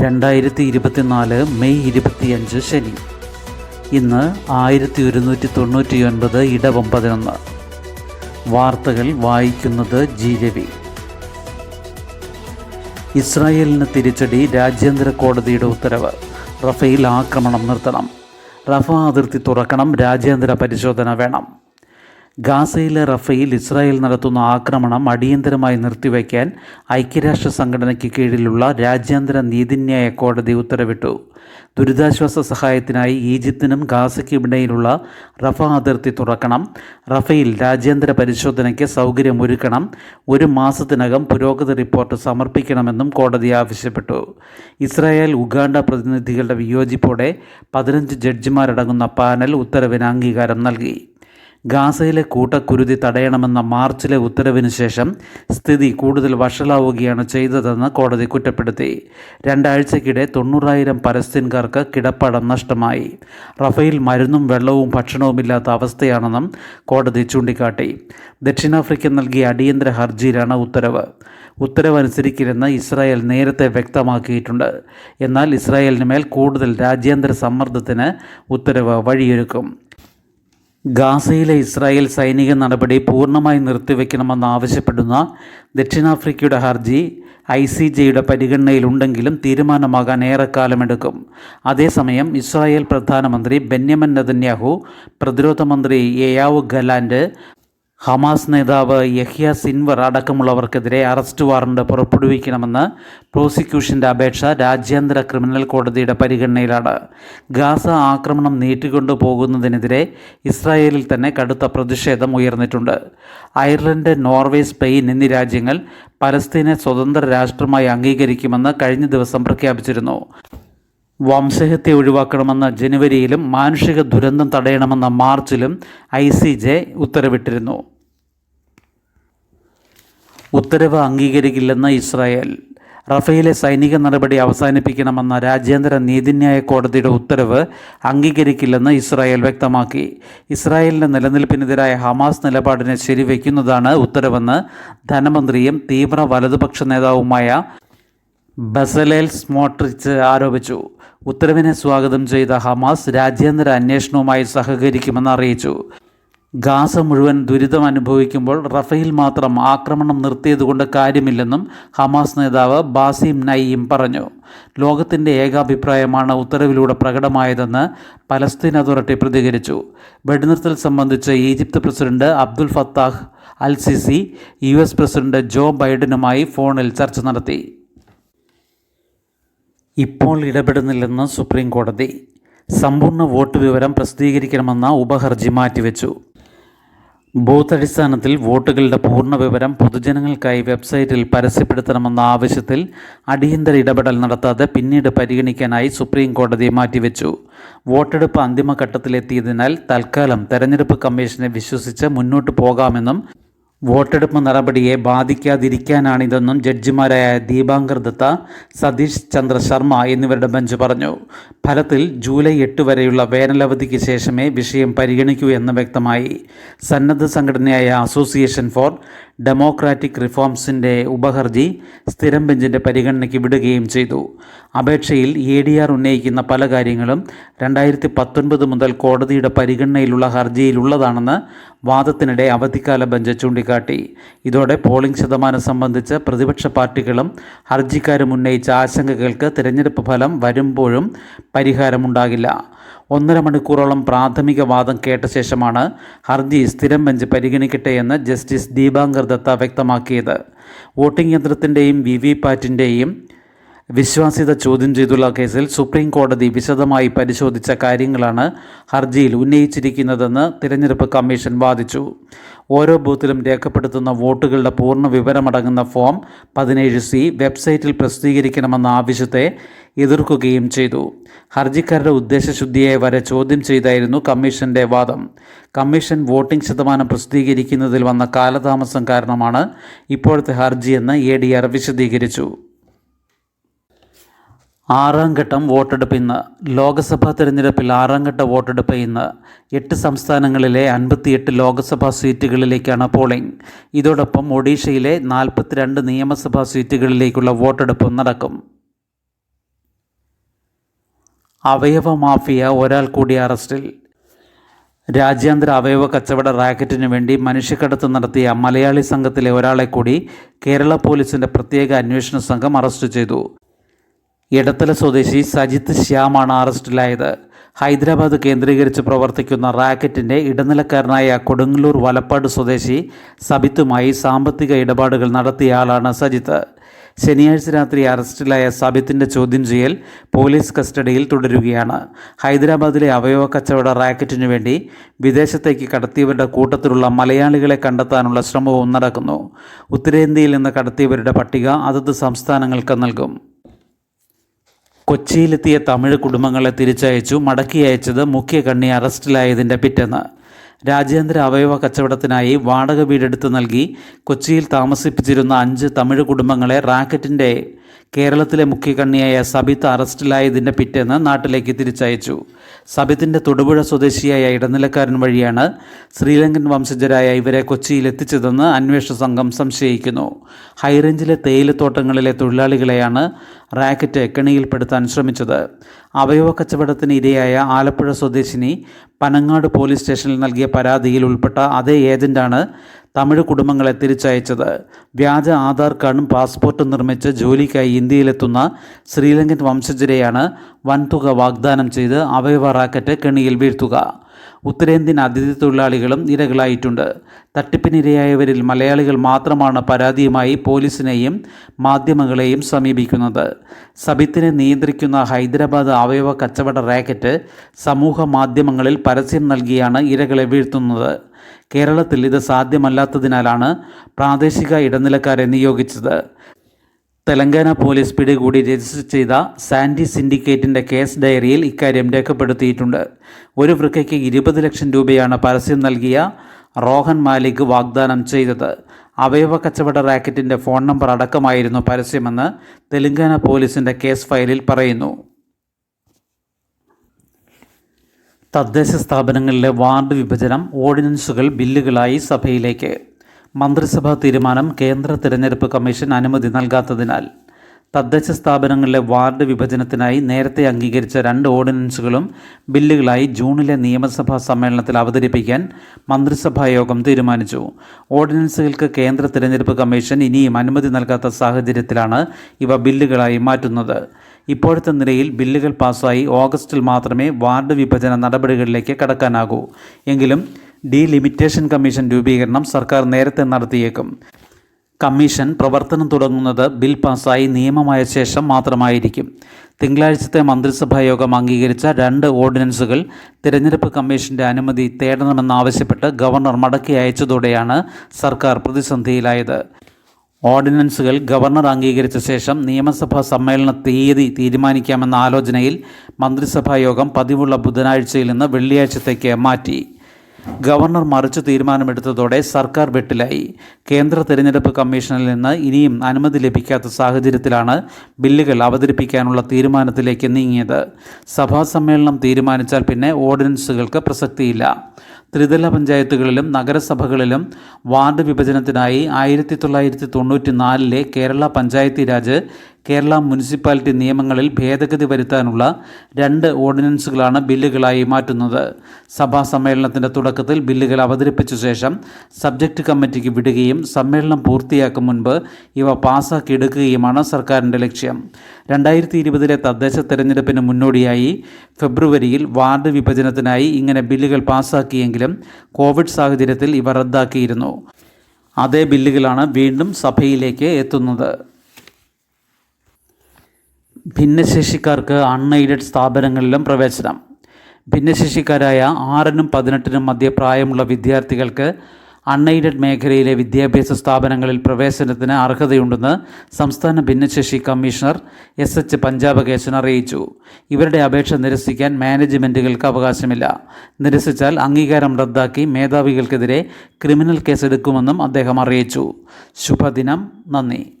രണ്ടായിരത്തി ഇരുപത്തിനാല് മെയ് ഇരുപത്തിയഞ്ച് ശനി. ഇന്ന് ആയിരത്തി ഒരുന്നൂറ്റി തൊണ്ണൂറ്റി ഒൻപത് ഇടവം പതിനൊന്ന്. വാർത്തകൾ വായിക്കുന്നത് ജി. രവി. ഇസ്രായേലിന് തിരിച്ചടി രാജ്യാന്തര കോടതിയുടെ ഉത്തരവ്. റഫേൽ ആക്രമണം നിർത്തണം. റഫ അതിർത്തി തുറക്കണം. രാജ്യാന്തര പരിശോധന വേണം. ഗാസയിലെ റഫയിൽ ഇസ്രായേൽ നടത്തുന്ന ആക്രമണം അടിയന്തരമായി നിർത്തിവയ്ക്കാൻ ഐക്യരാഷ്ട്ര സംഘടനയ്ക്ക് കീഴിലുള്ള രാജ്യാന്തര നീതിന്യായ കോടതി ഉത്തരവിട്ടു. ദുരിതാശ്വാസ സഹായത്തിനായി ഈജിപ്തിനും ഗാസയ്ക്കുമിടയിലുള്ള റഫ അതിർത്തി തുറക്കണം. റഫയിൽ രാജ്യാന്തര പരിശോധനയ്ക്ക് സൗകര്യമൊരുക്കണം. ഒരു മാസത്തിനകം പുരോഗതി റിപ്പോർട്ട് സമർപ്പിക്കണമെന്നും കോടതി ആവശ്യപ്പെട്ടു. ഇസ്രായേൽ ഉഗാണ്ട പ്രതിനിധികളുടെ വിയോജിപ്പോടെ പതിനഞ്ച് ജഡ്ജിമാരടങ്ങുന്ന പാനൽ ഉത്തരവിന് അംഗീകാരം നൽകി. ഗാസയിലെ കൂട്ടക്കുരുതി തടയണമെന്ന മാർച്ചിലെ ഉത്തരവിന് ശേഷം സ്ഥിതി കൂടുതൽ വഷളാവുകയാണ് ചെയ്തതെന്ന് കോടതി കുറ്റപ്പെടുത്തി. രണ്ടാഴ്ചക്കിടെ തൊണ്ണൂറായിരം പലസ്തീൻകാർക്ക് കിടപ്പടം നഷ്ടമായി. റഫേൽ മരുന്നും വെള്ളവും ഭക്ഷണവുമില്ലാത്ത അവസ്ഥയാണെന്നും കോടതി ചൂണ്ടിക്കാട്ടി. ദക്ഷിണാഫ്രിക്ക നൽകിയ അടിയന്തര ഹർജിയിലാണ് ഉത്തരവ്. ഉത്തരവനുസരിക്കില്ലെന്ന് ഇസ്രായേൽ നേരത്തെ വ്യക്തമാക്കിയിട്ടുണ്ട്. എന്നാൽ ഇസ്രായേലിന് മേൽ കൂടുതൽ രാജ്യാന്തര സമ്മർദ്ദത്തിന് ഉത്തരവ് വഴിയൊരുക്കും. ഗാസയിലെ ഇസ്രായേൽ സൈനിക നടപടി പൂർണമായി നിർത്തിവെക്കണമെന്നാവശ്യപ്പെടുന്ന ദക്ഷിണാഫ്രിക്കയുടെ ഹർജി ഐ സി ജെയുടെ പരിഗണനയിലുണ്ടെങ്കിലും തീരുമാനമാകാൻ ഏറെക്കാലമെടുക്കും. അതേസമയം ഇസ്രായേൽ പ്രധാനമന്ത്രി ബെന്യമൻ നെതന്യാഹു പ്രതിരോധ മന്ത്രി എയാവു ഗലാൻഡ് ഹമാസ് നേതാവ് യഹ്യ സിൻവർ അടക്കമുള്ളവർക്കെതിരെ അറസ്റ്റ് വാറണ്ട് പുറപ്പെടുവിക്കണമെന്ന് പ്രോസിക്യൂഷന്റെ അപേക്ഷ രാജ്യാന്തര ക്രിമിനൽ കോടതിയുടെ പരിഗണനയിലാണ്. ഗാസ ആക്രമണം നീട്ടിക്കൊണ്ടു പോകുന്നതിനെതിരെ ഇസ്രായേലിൽ തന്നെ കടുത്ത പ്രതിഷേധം ഉയർന്നിട്ടുണ്ട്. അയർലൻഡ് നോർവേ സ്പെയിൻ എന്നീ രാജ്യങ്ങൾ പലസ്തീനെ സ്വതന്ത്ര രാഷ്ട്രമായി അംഗീകരിക്കുമെന്ന് കഴിഞ്ഞ ദിവസം പ്രഖ്യാപിച്ചിരുന്നു. വംശഹത്യ ഒഴിവാക്കണമെന്ന ജനുവരിയിലും മാനുഷിക ദുരന്തം തടയണമെന്ന മാർച്ചിലും ഐ ഉത്തരവിട്ടിരുന്നു. ഉത്തരവ് അംഗീകരിക്കില്ലെന്ന് ഇസ്രായേൽ. റഫേലെ സൈനിക നടപടി അവസാനിപ്പിക്കണമെന്ന രാജ്യാന്തര നീതിന്യായ കോടതിയുടെ ഉത്തരവ് അംഗീകരിക്കില്ലെന്ന് ഇസ്രായേൽ വ്യക്തമാക്കി. ഇസ്രായേലിന്റെ നിലനിൽപ്പിനെതിരായ ഹമാസ് നിലപാടിനെ ശരിവയ്ക്കുന്നതാണ് ഉത്തരവെന്ന് ധനമന്ത്രിയും തീവ്ര വലതുപക്ഷ നേതാവുമായ ബസലേൽ സ്മോട്രിച്ച് ആരോപിച്ചു. ഉത്തരവിനെ സ്വാഗതം ചെയ്ത ഹമാസ് രാജ്യാന്തര അന്വേഷണവുമായി സഹകരിക്കുമെന്ന് അറിയിച്ചു. ഗാസ മുഴുവൻ ദുരിതം അനുഭവിക്കുമ്പോൾ റഫേൽ മാത്രം ആക്രമണം നിർത്തിയതുകൊണ്ട് കാര്യമില്ലെന്നും ഹമാസ് നേതാവ് ബാസിം നയീം പറഞ്ഞു. ലോകത്തിന്റെ ഏകാഭിപ്രായമാണ് ഉത്തരവിലൂടെ പ്രകടമായതെന്ന് പലസ്തീൻ അതോറിറ്റി പ്രതികരിച്ചു. വെടിനിർത്തൽ സംബന്ധിച്ച് Egypt president Abdul Fattah al Sisi U S president Joe ബൈഡനുമായി ഫോണിൽ ചർച്ച നടത്തി. ഇപ്പോൾ ഇടപെടുന്നില്ലെന്ന് സുപ്രീം കോടതി. സമ്പൂർണ വോട്ട് വിവരം പ്രസിദ്ധീകരിക്കണമെന്ന ഉപഹർജി മാറ്റിവെച്ചു. ബൂത്ത് അടിസ്ഥാനത്തിൽ വോട്ടുകളുടെ പൂർണ വിവരം പൊതുജനങ്ങൾക്കായി വെബ്സൈറ്റിൽ പരസ്യപ്പെടുത്തണമെന്ന ആവശ്യത്തിൽ അടിയന്തര ഇടപെടൽ നടത്താതെ പിന്നീട് പരിഗണിക്കാനായി സുപ്രീം കോടതി മാറ്റിവെച്ചു. വോട്ടെടുപ്പ് അന്തിമഘട്ടത്തിലെത്തിയതിനാൽ തൽക്കാലം തെരഞ്ഞെടുപ്പ് കമ്മീഷനെ വിശ്വസിച്ച് മുന്നോട്ടു പോകാമെന്നും വോട്ടെടുപ്പ് നടപടിയെ ബാധിക്കാതിരിക്കാനാണിതെന്നും ജഡ്ജിമാരായ ദീപാങ്കർ ദത്ത സതീഷ് ചന്ദ്ര ശർമ്മ എന്നിവരുടെ ബെഞ്ച് പറഞ്ഞു. ഫലത്തിൽ ജൂലൈ എട്ട് വരെയുള്ള വേനലവധിക്ക് ശേഷമേ വിഷയം പരിഗണിക്കൂ എന്ന് വ്യക്തമായി. സന്നദ്ധ സംഘടനയായ അസോസിയേഷൻ ഫോർ ഡെമോക്രാറ്റിക് റിഫോംസിന്റെ ഉപഹർജി സ്ഥിരം ബെഞ്ചിന്റെ പരിഗണനയ്ക്ക് വിടുകയും ചെയ്തു. അപേക്ഷയിൽ എ ഡി ആർ ഉന്നയിക്കുന്ന പല കാര്യങ്ങളും രണ്ടായിരത്തി പത്തൊൻപത് മുതൽ കോടതിയുടെ പരിഗണനയിലുള്ള ഹർജിയിലുള്ളതാണെന്ന് വാദത്തിനിടെ അവധിക്കാല ബെഞ്ച് ചൂണ്ടിക്കാട്ടി. ഇതോടെ പോളിംഗ് ശതമാനം സംബന്ധിച്ച് പ്രതിപക്ഷ പാർട്ടികളും ഹർജിക്കാരും ഉന്നയിച്ച ആശങ്കകൾക്ക് തിരഞ്ഞെടുപ്പ് ഫലം വരുമ്പോഴും പരിഹാരമുണ്ടാകില്ല. ഒന്നര മണിക്കൂറോളം പ്രാഥമിക വാദം കേട്ട ശേഷമാണ് ഹർജി സ്ഥിരം ബെഞ്ച് പരിഗണിക്കട്ടെ എന്ന് ജസ്റ്റിസ് ദീപാങ്കർ ദത്ത വ്യക്തമാക്കിയത്. വോട്ടിംഗ് യന്ത്രത്തിന്റെയും വി വി പാറ്റിന്റെയും വിശ്വാസ്യത ചോദ്യം ചെയ്തുള്ള കേസിൽ സുപ്രീം കോടതി വിശദമായി പരിശോധിച്ച കാര്യങ്ങളാണ് ഹർജിയിൽ ഉന്നയിച്ചിരിക്കുന്നതെന്ന് തിരഞ്ഞെടുപ്പ് കമ്മീഷൻ വാദിച്ചു. ഓരോ ബൂത്തിലും രേഖപ്പെടുത്തുന്ന വോട്ടുകളുടെ പൂർണ വിവരമടങ്ങുന്ന ഫോം പതിനേഴ് സി വെബ്സൈറ്റിൽ പ്രസിദ്ധീകരിക്കണമെന്ന ആവശ്യത്തെ എതിർക്കുകയും ചെയ്തു. ഹർജിക്കാരുടെ ഉദ്ദേശശുദ്ധിയെ വരെ ചോദ്യം ചെയ്തായിരുന്നു കമ്മീഷന്റെ വാദം. കമ്മീഷൻ വോട്ടിംഗ് ശതമാനം പ്രസിദ്ധീകരിക്കുന്നതിൽ വന്ന കാലതാമസം കാരണമാണ് ഇപ്പോഴത്തെ ഹർജിയെന്ന് എ ഡി ആർ വിശദീകരിച്ചു. ആറാം ഘട്ടം വോട്ടെടുപ്പ് ഇന്ന്. ലോക്സഭാ തെരഞ്ഞെടുപ്പിൽ ആറാം ഘട്ട വോട്ടെടുപ്പ് ഇന്ന്. എട്ട് സംസ്ഥാനങ്ങളിലെ അൻപത്തിയെട്ട് ലോക്സഭാ സീറ്റുകളിലേക്കാണ് പോളിംഗ്. ഇതോടൊപ്പം ഒഡീഷയിലെ നാൽപ്പത്തിരണ്ട് നിയമസഭാ സീറ്റുകളിലേക്കുള്ള വോട്ടെടുപ്പും നടക്കും. അവയവ മാഫിയ ഒരാൾ കൂടി അറസ്റ്റിൽ. രാജ്യാന്തര അവയവ കച്ചവട റാക്കറ്റിനു വേണ്ടി മനുഷ്യക്കടത്ത് നടത്തിയ മലയാളി സംഘത്തിലെ ഒരാളെ കൂടി കേരള പോലീസിന്റെ പ്രത്യേക അന്വേഷണ സംഘം അറസ്റ്റ് ചെയ്തു. ഇടത്തല സ്വദേശി സജിത്ത് ശ്യാമാണ് അറസ്റ്റിലായത്. ഹൈദരാബാദ് കേന്ദ്രീകരിച്ച് പ്രവർത്തിക്കുന്ന റാക്കറ്റിന്റെ ഇടനിലക്കാരനായ കൊടുങ്ങല്ലൂർ വലപ്പാട് സ്വദേശി സബിത്തുമായി സാമ്പത്തിക ഇടപാടുകൾ നടത്തിയ ആളാണ് സജിത്ത്. ശനിയാഴ്ച രാത്രി അറസ്റ്റിലായ സബിത്തിന്റെ ചോദ്യം ചെയ്യൽ പോലീസ് കസ്റ്റഡിയിൽ തുടരുകയാണ്. ഹൈദരാബാദിലെ അവയവ കച്ചവട റാക്കറ്റിനു വേണ്ടി വിദേശത്തേക്ക് കടത്തിയവരുടെ കൂട്ടത്തിലുള്ള മലയാളികളെ കണ്ടെത്താനുള്ള ശ്രമവും നടക്കുന്നു. ഉത്തരേന്ത്യയിൽ നിന്ന് കടത്തിയവരുടെ പട്ടിക അതത് സംസ്ഥാനങ്ങൾക്ക് നൽകും. കൊച്ചിയിലെത്തിയ തമിഴ് കുടുംബങ്ങളെ തിരിച്ചയച്ചു. മടക്കി അയച്ചത് മുഖ്യ കണ്ണി അറസ്റ്റിലായതിന്റെ പിറ്റേന്ന്. രാജ്യാന്തര അവയവ കച്ചവടത്തിനായി വാടക വീടെടുത്ത് നൽകി. കൊച്ചിയിൽ താമസിപ്പിച്ചിരുന്ന അഞ്ച് തമിഴ് കുടുംബങ്ങളെ റാക്കറ്റിന്റെ കേരളത്തിലെ മുഖ്യകണ്ണിയായ സബിത്ത് അറസ്റ്റിലായതിന്റെ പിറ്റേന്ന് നാട്ടിലേക്ക് തിരിച്ചയച്ചു. സബിത്തിന്റെ തൊടുപുഴ സ്വദേശിയായ ഇടനിലക്കാരൻ വഴിയാണ് ശ്രീലങ്കൻ വംശജരായ ഇവരെ കൊച്ചിയിൽ എത്തിച്ചതെന്ന് അന്വേഷണ സംഘം സംശയിക്കുന്നു. ഹൈറേഞ്ചിലെ തേയിലത്തോട്ടങ്ങളിലെ തൊഴിലാളികളെയാണ് റാക്കറ്റ് കെണിയിൽപ്പെടുത്താൻ ശ്രമിച്ചത്. അവയവ കച്ചവടത്തിന് ഇരയായ ആലപ്പുഴ സ്വദേശിനി പനങ്ങാട് പോലീസ് സ്റ്റേഷനിൽ നൽകിയ പരാതിയിൽ ഉൾപ്പെട്ട അതേ ഏജന്റാണ് തമിഴ് കുടുംബങ്ങളെ തിരിച്ചയച്ചത്. വ്യാജ ആധാർ കാർഡും പാസ്പോർട്ടും നിർമ്മിച്ച് ജോലിക്കായി ഇന്ത്യയിലെത്തുന്ന ശ്രീലങ്കൻ വംശജരെയാണ് വൻതുക വാഗ്ദാനം ചെയ്ത് അവയവ റാക്കറ്റ് കെണിയിൽ വീഴ്ത്തുക. ഉത്തരേന്ത്യൻ അതിഥി തൊഴിലാളികളും ഇരകളായിട്ടുണ്ട് തട്ടിപ്പിനിരയായവരിൽ മലയാളികൾ മാത്രമാണ് പരാതിയുമായി പോലീസിനെയും മാധ്യമങ്ങളെയും സമീപിക്കുന്നത്. സബിത്തിനെ നിയന്ത്രിക്കുന്ന ഹൈദരാബാദ് അവയവ കച്ചവട റാക്കറ്റ് സമൂഹ മാധ്യമങ്ങളിൽ പരസ്യം നൽകിയാണ് ഇരകളെ വീഴ്ത്തുന്നത്. കേരളത്തിൽ ഇത് സാധ്യമല്ലാത്തതിനാലാണ് പ്രാദേശിക ഇടനിലക്കാരെ നിയോഗിച്ചത്. തെലങ്കാന പോലീസ് പിടികൂടി രജിസ്റ്റർ ചെയ്ത സാൻഡി സിൻഡിക്കേറ്റിന്റെ കേസ് ഡയറിയിൽ ഇക്കാര്യം രേഖപ്പെടുത്തിയിട്ടുണ്ട്. ഒരു വൃക്കയ്ക്ക് ഇരുപത് ലക്ഷം രൂപയാണ് പരസ്യം നൽകിയ റോഹൻ മാലിക് വാഗ്ദാനം ചെയ്തത്. അവയവ കച്ചവട റാക്കറ്റിന്റെ ഫോൺ നമ്പർ അടക്കമായിരുന്നു പരസ്യമെന്ന് തെലങ്കാന പോലീസിന്റെ കേസ് ഫയലിൽ പറയുന്നു. തദ്ദേശ സ്ഥാപനങ്ങളിലെ വാർഡ് വിഭജനം ഓർഡിനൻസുകൾ ബില്ലുകളായി സഭയിലേക്ക്. മന്ത്രിസഭാ തീരുമാനം കേന്ദ്ര തിരഞ്ഞെടുപ്പ് കമ്മീഷൻ അനുമതി നൽകാത്തതിനാൽ തദ്ദേശ സ്ഥാപനങ്ങളിലെ വാർഡ് വിഭജനത്തിനായി നേരത്തെ അംഗീകരിച്ച രണ്ട് ഓർഡിനൻസുകളും ബില്ലുകളായി ജൂണിലെ നിയമസഭാ സമ്മേളനത്തിൽ അവതരിപ്പിക്കാൻ മന്ത്രിസഭാ യോഗം തീരുമാനിച്ചു. ഓർഡിനൻസുകൾക്ക് കേന്ദ്ര തിരഞ്ഞെടുപ്പ് കമ്മീഷൻ ഇനിയും അനുമതി നൽകാത്ത സാഹചര്യത്തിലാണ് ഇവ ബില്ലുകളായി മാറ്റുന്നത്. ഇപ്പോഴത്തെ നിലയിൽ ബില്ലുകൾ പാസ്സായി ഓഗസ്റ്റിൽ മാത്രമേ വാർഡ് വിഭജന നടപടികളിലേക്ക് കടക്കാനാകൂ. എങ്കിലും ഡീലിമിറ്റേഷൻ കമ്മീഷൻ രൂപീകരണം സർക്കാർ നേരത്തെ നടത്തിയേക്കും. കമ്മീഷൻ പ്രവർത്തനം തുടങ്ങുന്നത് ബിൽ പാസ്സായി നിയമമായ ശേഷം മാത്രമായിരിക്കും. തിങ്കളാഴ്ചത്തെ മന്ത്രിസഭാ യോഗം അംഗീകരിച്ച രണ്ട് ഓർഡിനൻസുകൾ തിരഞ്ഞെടുപ്പ് കമ്മീഷന്റെ അനുമതി തേടണമെന്നാവശ്യപ്പെട്ട് ഗവർണർ മടക്കി അയച്ചതോടെയാണ് സർക്കാർ പ്രതിസന്ധിയിലായത്. ഓർഡിനൻസുകൾ ഗവർണർ അംഗീകരിച്ച ശേഷം നിയമസഭാ സമ്മേളന തീയതി തീരുമാനിക്കാമെന്ന ആലോചനയിൽ മന്ത്രിസഭാ യോഗം പതിവുള്ള ബുധനാഴ്ചയിൽ നിന്ന് വെള്ളിയാഴ്ചത്തേക്ക് മാറ്റി. ഗവർണർ മറിച്ച് തീരുമാനമെടുത്തതോടെ സർക്കാർ വെട്ടിലായി. കേന്ദ്ര തിരഞ്ഞെടുപ്പ് കമ്മീഷനിൽ നിന്ന് ഇനിയും അനുമതി ലഭിക്കാത്ത സാഹചര്യത്തിലാണ് ബില്ലുകൾ അവതരിപ്പിക്കാനുള്ള തീരുമാനത്തിലേക്ക് നീങ്ങിയത്. സഭാ സമ്മേളനം തീരുമാനിച്ചാൽ പിന്നെ ഓർഡിനൻസുകൾക്ക് പ്രസക്തിയില്ല. ത്രിതല പഞ്ചായത്തുകളിലും നഗരസഭകളിലും വാർഡ് വിഭജനത്തിനായി ആയിരത്തി തൊള്ളായിരത്തി തൊണ്ണൂറ്റി നാലിലെ കേരള പഞ്ചായത്തി രാജ് കേരള മുനിസിപ്പാലിറ്റി നിയമങ്ങളിൽ ഭേദഗതി വരുത്താനുള്ള രണ്ട് ഓർഡിനൻസുകളാണ് ബില്ലുകളായി മാറ്റുന്നത്. സഭാ സമ്മേളനത്തിന്റെ തുടക്കത്തിൽ ബില്ലുകൾ അവതരിപ്പിച്ച ശേഷം സബ്ജക്റ്റ് കമ്മിറ്റിക്ക് വിടുകയും സമ്മേളനം പൂർത്തിയാക്കും മുൻപ് ഇവ പാസ്സാക്കിയെടുക്കുകയുമാണ് സർക്കാരിന്റെ ലക്ഷ്യം. രണ്ടായിരത്തി ഇരുപതിലെ തദ്ദേശ തെരഞ്ഞെടുപ്പിന് മുന്നോടിയായി ഫെബ്രുവരിയിൽ വാർഡ് വിഭജനത്തിനായി ഇങ്ങനെ ബില്ലുകൾ പാസ്സാക്കിയെങ്കിലും കോവിഡ് സാഹചര്യത്തിൽ ഇവ റദ്ദാക്കിയിരുന്നു. അതേ ബില്ലുകളാണ് വീണ്ടും സഭയിലേക്ക് എത്തുന്നത്. ഭിന്നശേഷിക്കാർക്ക് അൺഎയ്ഡഡ് സ്ഥാപനങ്ങളിലും പ്രവേശനം. ഭിന്നശേഷിക്കാരായ ആറിനും പതിനെട്ടിനും മധ്യ പ്രായമുള്ള വിദ്യാർത്ഥികൾക്ക് അൺഎയ്ഡഡ് മേഖലയിലെ വിദ്യാഭ്യാസ സ്ഥാപനങ്ങളിൽ പ്രവേശനത്തിന് അർഹതയുണ്ടെന്ന് സംസ്ഥാന ഭിന്നശേഷി കമ്മീഷണർ എസ് എച്ച് പഞ്ചാബകേശൻ അറിയിച്ചു. ഇവരുടെ അപേക്ഷ നിരസിക്കാൻ മാനേജ്മെന്റുകൾക്ക് അവകാശമില്ല. നിരസിച്ചാൽ അംഗീകാരം റദ്ദാക്കി മേധാവികൾക്കെതിരെ ക്രിമിനൽ കേസെടുക്കുമെന്നും അദ്ദേഹം അറിയിച്ചു. ശുഭദിനം. നന്ദി.